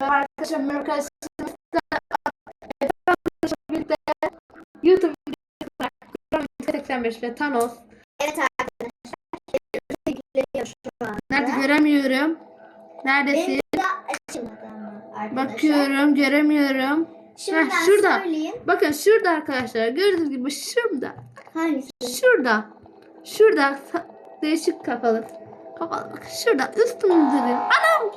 Arkadaşlar merhaba arkadaşlar. birlikte YouTube videosu 85 ve Thanos. Evet arkadaşlar. Nerede göremiyorum. Neredesin? Benim. Bakıyorum, göremiyorum. Şimdi Heh, şurada. söyleyeyim. Bakın şurada arkadaşlar. Gördüğünüz gibi şurada. Hangisi? Şurada. Şurada. Değişik kafalı. Kafalı. Bak şurada. Üstümde duruyor. Anam!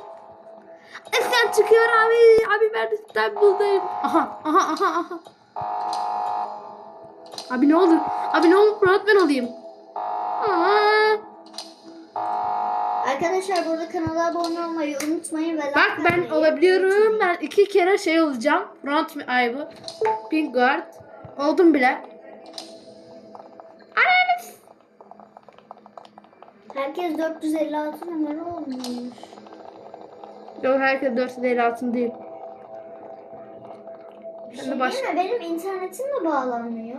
Esen çıkıyor abi. Abi ben de İstanbul'dayım. Aha. Aha. Aha. Aha. Abi ne olur. Abi ne olur. Rahat ben olayım. Aa. Arkadaşlar burada kanala abone olmayı unutmayın ve Bak ben olabiliyorum. Ben iki kere şey olacağım. Front mi ay bu? Pink guard. Oldum bile. Herkes 456 numara olmuş. Yok herkes 456 değil. Bir şey baş- mi? Benim internetim de bağlanmıyor.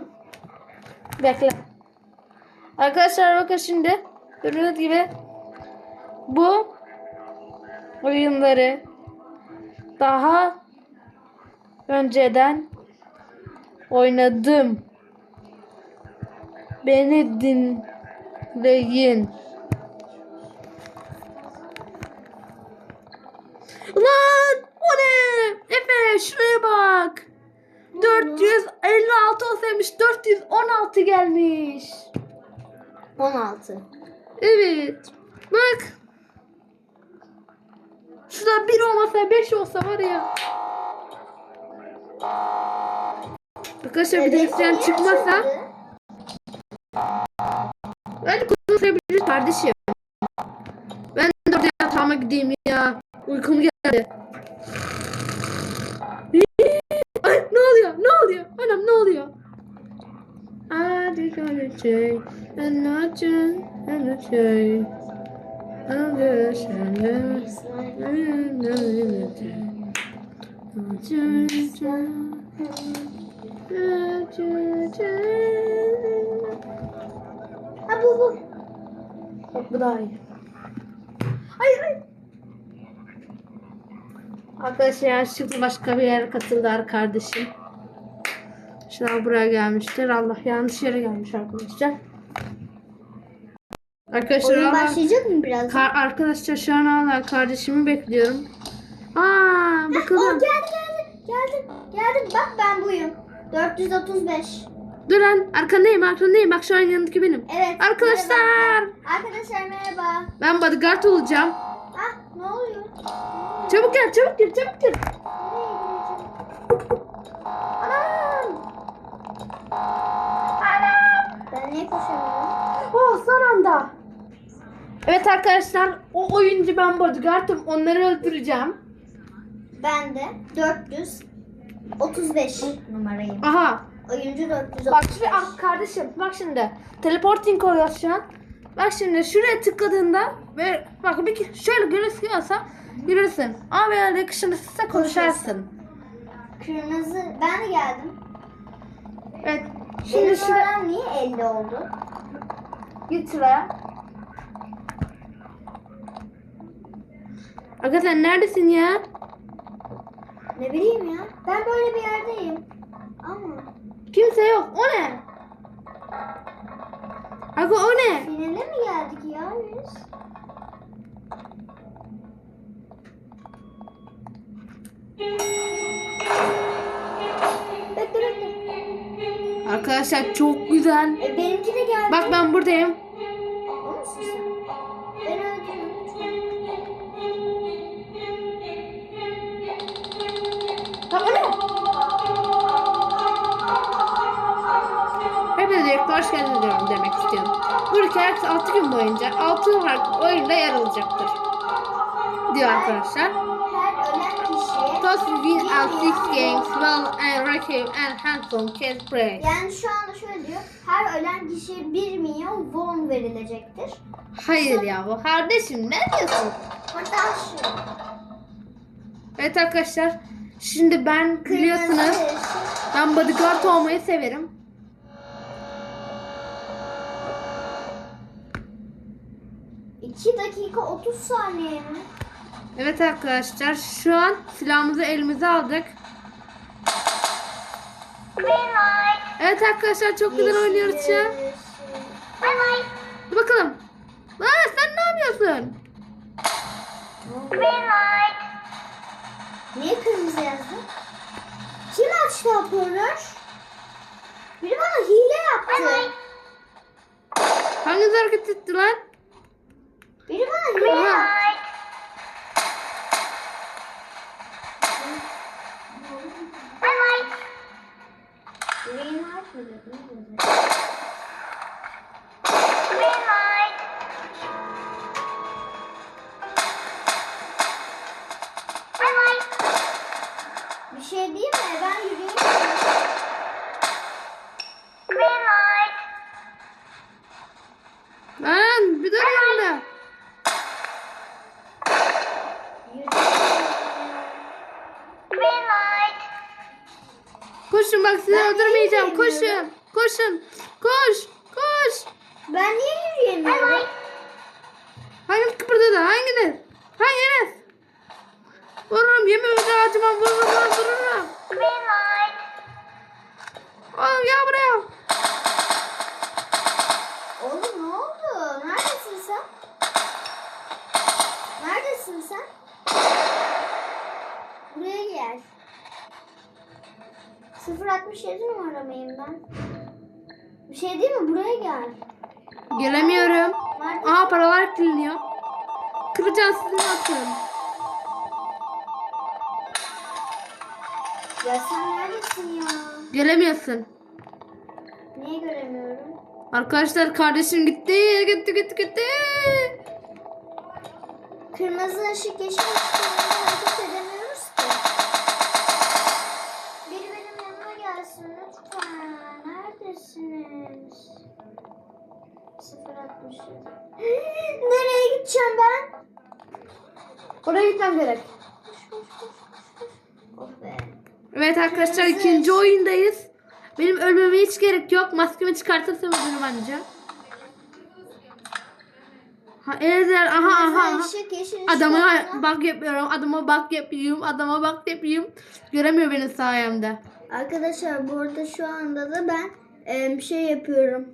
Bekle. Arkadaşlar bakın şimdi. Gördüğünüz gibi bu oyunları daha önceden oynadım. Beni dinleyin. Lan o ne? Efe şuraya bak. 456 olsaymış 416 gelmiş. 16. Evet. Bak. Şurada 1 olmasa 5 olsa var ya. Arkadaşlar bir de ekran çıkmasa bence konuşabiliriz kardeşim. Bu daha iyi. Hayır hayır. Arkadaşlar şimdi başka bir yere katıldılar kardeşim. Şuna buraya gelmiştir. Allah yanlış yere gelmiş arkadaşlar. Arkadaşlar Oyun başlayacak mı biraz? Kar- arkadaşlar şu an hala kardeşimi bekliyorum. Aa O bakalım. geldi geldi. Geldim. Geldim. Bak ben buyum. 435. Dur lan arkandayım arkandayım. Bak şu an yanındaki benim. Evet. Arkadaşlar merhaba. Arkadaşlar merhaba. ben bodyguard olacağım. Ah ne oluyor? Çabuk gel çabuk gel çabuk gel. Anam. Ben niye koşamıyorum? Oh son anda. Evet arkadaşlar o oyuncu ben bodyguard'ım. Onları öldüreceğim. Ben de 435 numarayım. Aha. Oyuncu 435. Bak şuraya ah kardeşim bak şimdi. Teleporting oluyor şu an. Bak şimdi şuraya tıkladığında ve bak bir şöyle gözüküyorsa yürürsün. Ama böyle yakışırsa konuşarsın. Kırmızı. Ben de geldim. Evet. Şimdi Şimdi şuraya niye 50 oldu? git şuraya. Aga sen neredesin ya? Ne bileyim ya. Ben böyle bir yerdeyim. Ama Kimse yok. O ne? Aga o ne? finale mi geldik ya biz? Bekle bekle. Arkadaşlar çok güzel. E, benimki de geldi. Bak ben buradayım. Hoş geldiniz diyorum demek istiyorum. Buradaki herkes 6 gün boyunca 6 farklı oyunda yer alacaktır. Diyor arkadaşlar. Win bir all six games will and receive and handsome cash prize. Yani şu anda şöyle diyor. Her ölen kişiye 1 milyon won verilecektir. Hayır ya bu kardeşim ne diyorsun? Hatta şu. Evet arkadaşlar. Şimdi ben biliyorsunuz ben bodyguard olmayı severim. 2 dakika 30 saniye mi? Evet arkadaşlar şu an silahımızı elimize aldık. Evet arkadaşlar çok güzel oynuyoruz şu an. Dur bakalım. Aa, sen ne yapıyorsun? Niye kırmızı yazdın? Kim açtı hoparlör? Biri bana hile yaptı. Hangisi hareket etti lan? Biri bana hile Aha. yaptı. Green light mı dedi? Ne dedi? Bir şey değil mi? Ben yürüyeyim. Lan bir dur yanında. Koşun bak sizi Ben öldürmeyeceğim. Koşun. Koşun. Koş. Koş. Ben niye yürüyemiyorum? Hanginiz kıpırdadı? Hanginiz? Hanginiz? Vururum. Yemin ederim acımam. Vururum vururum. Oğlum gel buraya. Oğlum ne oldu? Neredesin sen? Neredesin sen? Buraya gel. 067 numaramıyım ben. Bir şey değil mi? Buraya gel. Gelemiyorum. Neredesin? Aha paralar kiliniyor. Kıracağız sizin atıyorum. Ya sen neredesin ya? Gelemiyorsun. Niye göremiyorum? Arkadaşlar kardeşim gitti. Gitti gitti gitti. Kırmızı ışık yeşil ışık hareket edemiyoruz Neredesiniz? 067. Nereye gideceğim ben? Oraya gitmem gerek. Oh be. Evet arkadaşlar ikinci oyundayız. Benim ölmeme hiç gerek yok. Maskemi çıkartırsam ölürüm anca. Ha evet aha aha. Aha. Adama bak yapıyorum. Adama bak yapayım. Adama bak yapayım. Göremiyor benim sayemde. Arkadaşlar bu arada şu anda da ben e, bir şey yapıyorum.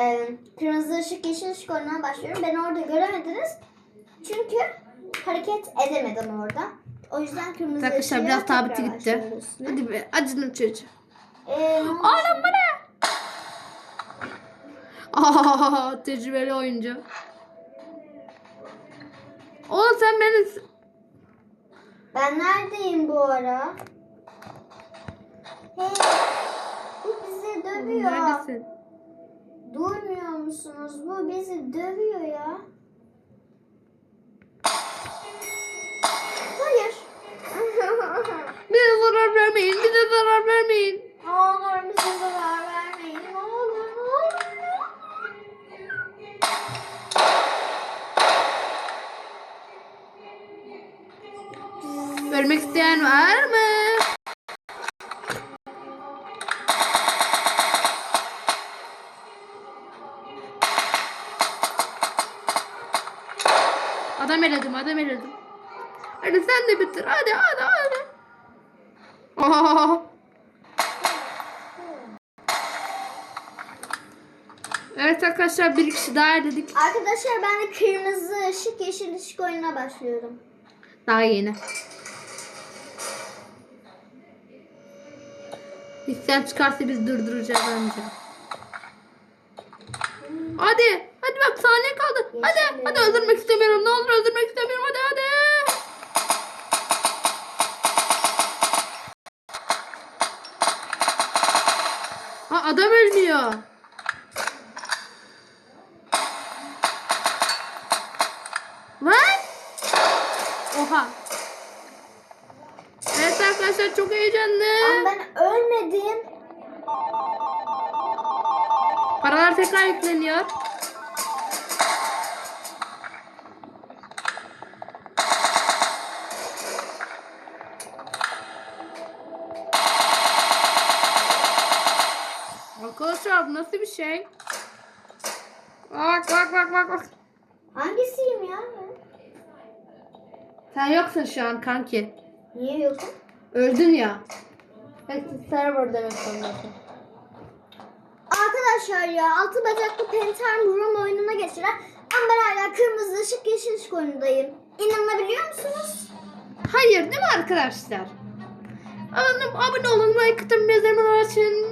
E, kırmızı ışık yeşil ışık oynamaya başlıyorum. Beni orada göremediniz. Çünkü hareket edemedim orada. O yüzden kırmızı Arkadaşlar biraz tabiti gitti. Hadi be acının çocuğu. E, oldu Oğlum bu ne? Aa, tecrübeli oyuncu. Oğlum sen beni... Ben neredeyim bu ara? Hey, dövüyor. Neredesin? Duymuyor musunuz? Bu bizi dövüyor ya. Hayır. Bize zarar vermeyin. Bize zarar vermeyin. ne olur bize zarar vermeyin. Ne olur ne olur. Ölmek isteyen var mı? Adam eledim. Hadi sen de bitir. Hadi, hadi, hadi. Aa. Evet arkadaşlar bir kişi daha eledik. Arkadaşlar ben de kırmızı ışık yeşil ışık oyununa başlıyorum. Daha yeni. İsyan çıkarsa biz durduracağız anca. Hadi. Hadi bak saniye kaldı. Hadi. Hadi öldürmek istemiyorum. Ne olur öldürmek istemiyorum. Hadi hadi. Ha adam ölmüyor. Lan. Oha. Evet arkadaşlar çok heyecanlı. Ama ben ölmedim. Paralar tekrar yükleniyor. Şey? Bak bak bak bak bak. Hangisiyim ya? Sen yoksun şu an kanki. Niye yokum? Öldün ya. Exit server demek zorundasın. Arkadaşlar ya altı bacaklı Pentagon Room oyununa geçiren ama ben hala kırmızı ışık yeşil ışık oyunundayım. İnanabiliyor musunuz? Hayır değil mi arkadaşlar? Abone olun, like atın, bildirimleri açın.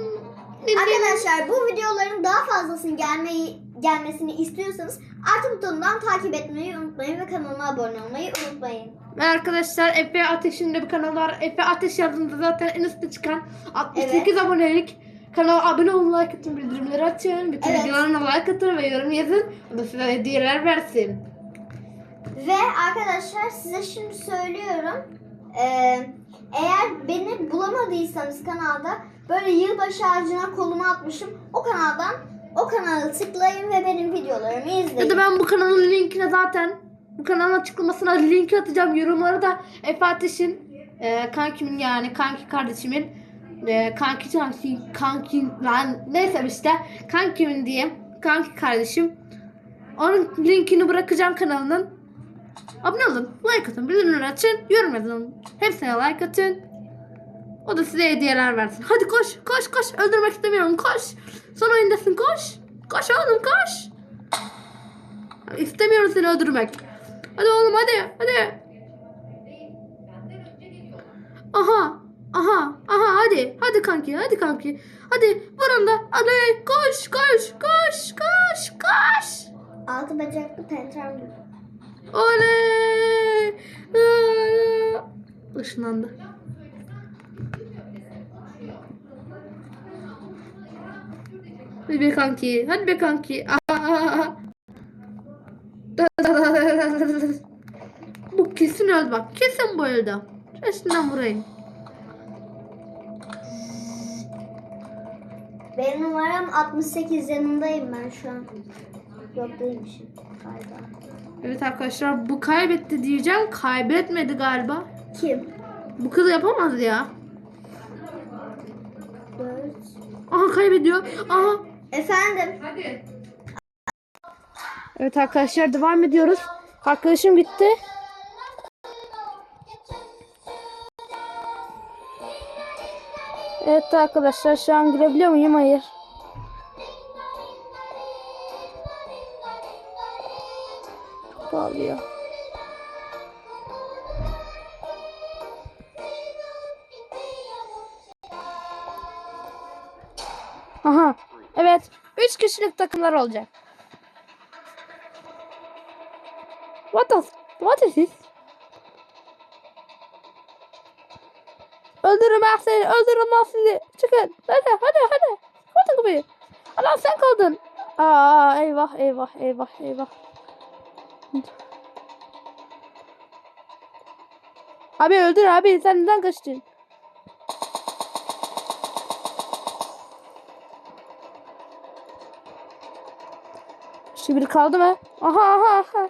Arkadaşlar bu videoların daha fazlasını gelmeyi gelmesini istiyorsanız artı butonundan takip etmeyi unutmayın ve kanalıma abone olmayı unutmayın. Ve arkadaşlar Efe Ateş'in de bir kanalı var. Efe Ateş yazdığında zaten en üstte çıkan 68 abonelik kanala abone olun, like atın, bildirimleri açın. Bütün Evet. videolarına like atın ve yorum yazın. O da size hediyeler versin. Ve arkadaşlar size şimdi söylüyorum. Eee, eğer beni bulamadıysanız kanalda böyle yılbaşı ağacına kolumu atmışım. O kanaldan o kanalı tıklayın ve benim videolarımı Ya izleyin. da ben bu kanalın linkine zaten bu kanalın açıklamasına link atacağım. Yorumlara da Efe Ateş'in e, kankimin yani kanki kardeşimin e, kanki kanki kanki lan neyse işte kankimin diyeyim kanki kardeşim onun linkini bırakacağım kanalının abone olun like atın bildirimleri açın yorum yazın hepsine like atın o da size hediyeler versin hadi koş koş koş öldürmek istemiyorum koş son oyundasın koş koş oğlum koş İstemiyorum seni öldürmek. Hadi oğlum hadi hadi. Aha aha aha hadi hadi kanki hadi kanki. Hadi vur onu da hadi koş koş koş koş koş. Altı bacaklı Pentagon. Oley. Işınlandı. Hadi be kanki. Hadi be kanki. Aa. Bu kesin öldü bak. Kesin bu öldü. Şaşından vurayım. Benim numaram 68 yanındayım ben şu an. Yok değilmişim galiba. Evet arkadaşlar bu kaybetti diyeceğim. Kaybetmedi galiba. Kim? Bu kız yapamaz ya. 4. Aha kaybediyor. Aha. Efendim? Hadi. Evet arkadaşlar devam ediyoruz. Arkadaşım gitti. Evet arkadaşlar şu an girebiliyor muyum? Hayır. Ya. Aha. Evet. 3 kişilik takımlar olacak. What the What is this? Öldürürüm ben seni. Öldürürüm ben sizi. Çıkın. Hadi hadi hadi. Kapatın kapıyı. Adam sen kaldın. Aa eyvah eyvah eyvah eyvah. Abi öldür abi. Sen neden kaçtın? Şimdi biri kaldı mı? Aha aha aha.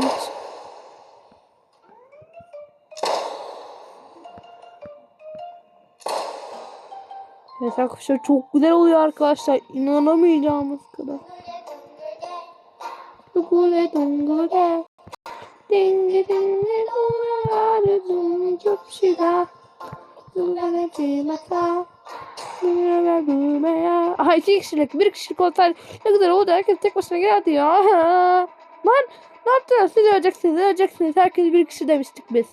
Evet. Evet çok güzel oluyor arkadaşlar. İnanamayacağımız kadar. Dungule dungule. Dingi dingi dungule dungi Aha iki kişilik bir kişilik olsaydı ne güzel oldu. Herkes tek başına geldi ya. Lan ne yaptınız? Siz öleceksiniz, öleceksiniz. Herkes bir kişi demiştik biz.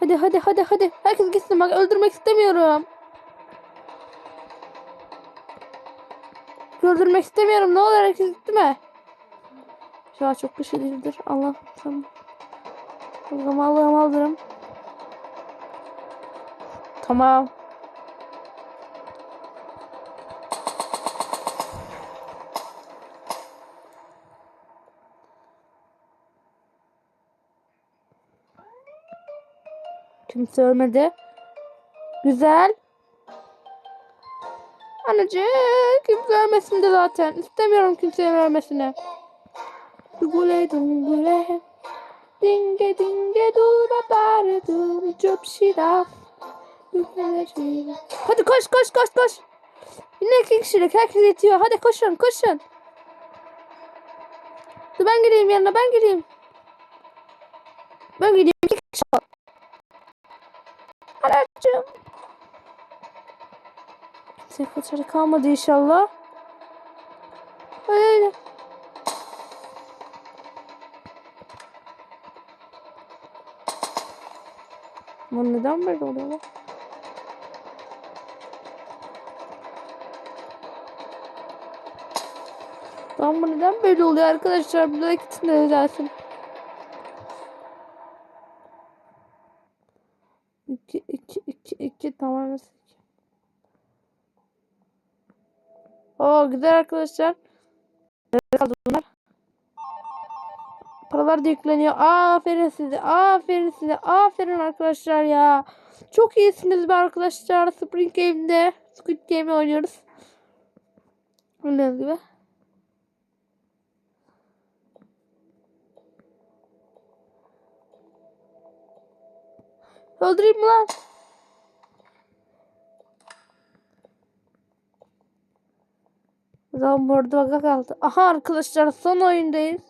Hadi hadi hadi hadi. Herkes gitsin bak öldürmek istemiyorum. Öldürmek istemiyorum. Ne olur herkes gitti mi? An çok bir şey değildir. Allah tamam. Allah'ım Allah'ım Allah'ım. Tamam. Kimse ölmedi. Güzel. Anacık kimse ölmesin de zaten. İstemiyorum kimsenin ölmesini. Dungule dungule. Dum çöp şiraf. Hadi koş koş koş koş. Yine iki kişilik herkes yetiyor. Hadi koşun koşun. Dur ben gireyim yanına ben gireyim. Ben gideyim iki kişi var. Kimse kaçarı kalmadı inşallah. Hadi hadi. Bu neden böyle oluyor lan? Bu neden böyle oluyor arkadaşlar? Bir like için de özelsin. İki, iki, iki, iki, tamam. Oo güzel arkadaşlar. Paralar da yükleniyor. Aferin size. Aferin size. Aferin arkadaşlar ya. Çok iyisiniz be arkadaşlar. Spring Game'de Squid Game oynuyoruz. Gördüğünüz gibi. Öldüreyim mi lan? Zaman burada kaldı. Aha arkadaşlar son oyundayız.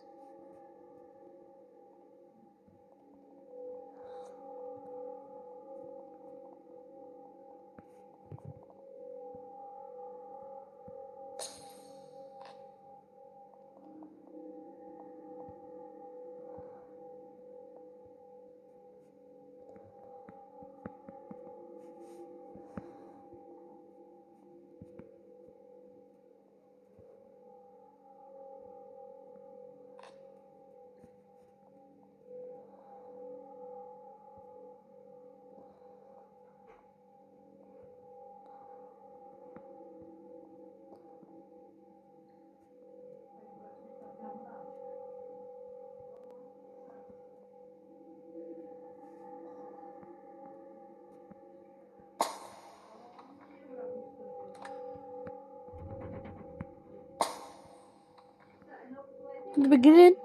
Hadi bir girin.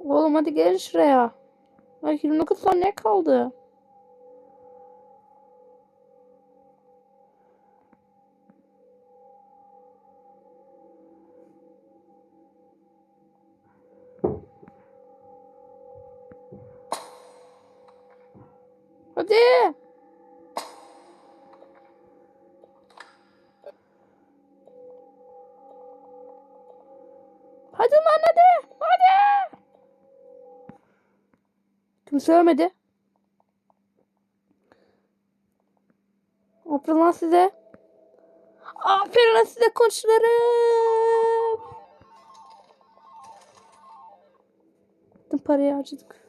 Oğlum hadi gelin şuraya. Ay 29 saniye kaldı. Kimse ölmedi. Aferin lan size. Aferin lan size koçlarım. Bütün parayı harcadık.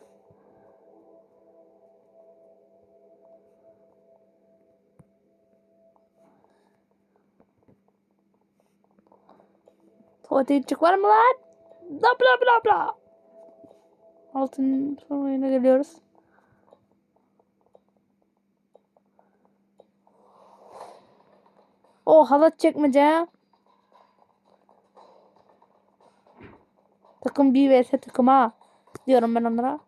Tuvaletçik var mı lan? Bla bla bla bla. Altın son oyuna geliyoruz. O halat çekmece. Takım bir vs takım A. Diyorum ben onlara.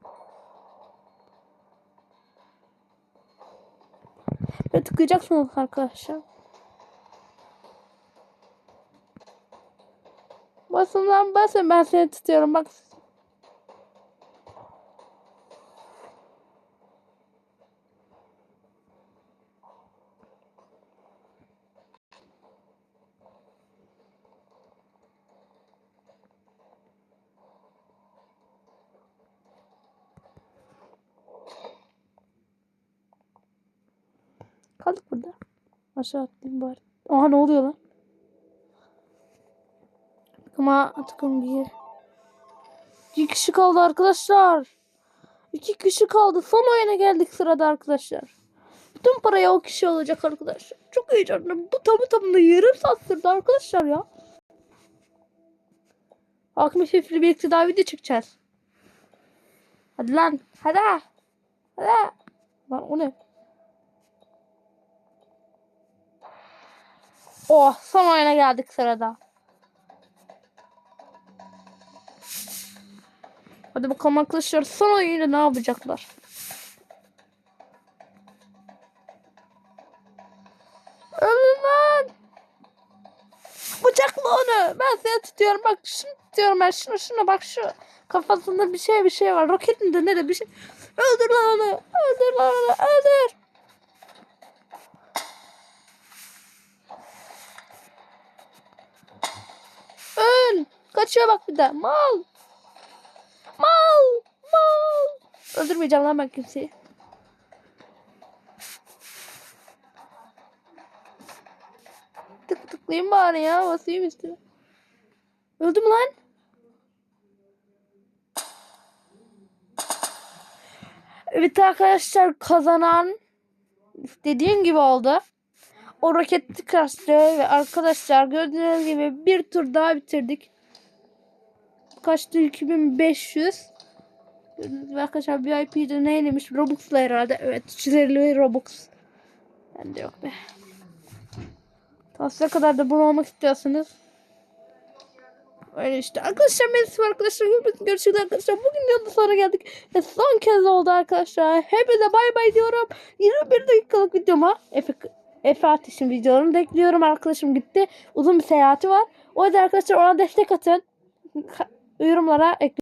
Ve tıklayacaksınız arkadaşlar. Basın lan basın ben seni tutuyorum bak. Kaldık burada. Aşağı atlayayım bari. Aha ne oluyor lan? Ama takım bir. İki kişi kaldı arkadaşlar. İki kişi kaldı. Son oyuna geldik sırada arkadaşlar. Bütün paraya o kişi olacak arkadaşlar. Çok heyecanlıyım. Bu tabi tamında yarım saat sürdü arkadaşlar ya. Hakim Şefli birlikte daha video çekeceğiz. Hadi lan. Hadi. Hadi. Lan o ne? Oh son oyuna geldik sırada. Hadi bakalım arkadaşlar son oyunda ne yapacaklar? Ölün lan! Bıçakla onu. Ben seni tutuyorum. Bak şunu tutuyorum ben. Şunu şuna bak şu. Kafasında bir şey bir şey var. Roket mi de ne de bir şey. Öldür lan onu. Öldür lan onu. Öldür. Kaçıyor bak bir de. Mal. Mal. Mal. Öldürmeyeceğim lan ben kimseyi. Tık tıklayayım bari ya. Basayım üstüne. Öldü lan? Evet arkadaşlar kazanan dediğim gibi oldu. O roketli kaçtı ve arkadaşlar gördüğünüz gibi bir tur daha bitirdik. Kaçtı 2500. Gördüğünüz gibi arkadaşlar VIP'de neylemiş? Robux'la herhalde. Evet 350 Robux. Bende yok be. Sonsuza kadar da bunu olmak istiyorsanız. Öyle işte. Arkadaşlar merhaba arkadaşlar. Görüşürüz arkadaşlar. Bugün yolda sonra geldik. Ve son kez oldu arkadaşlar. Hepinize bay bay diyorum. 21 dakikalık videoma Efe, Efe Ateş'in videolarını da ekliyorum. Arkadaşım gitti. Uzun bir seyahati var. O yüzden arkadaşlar ona destek atın. Yorumlara ekleyin.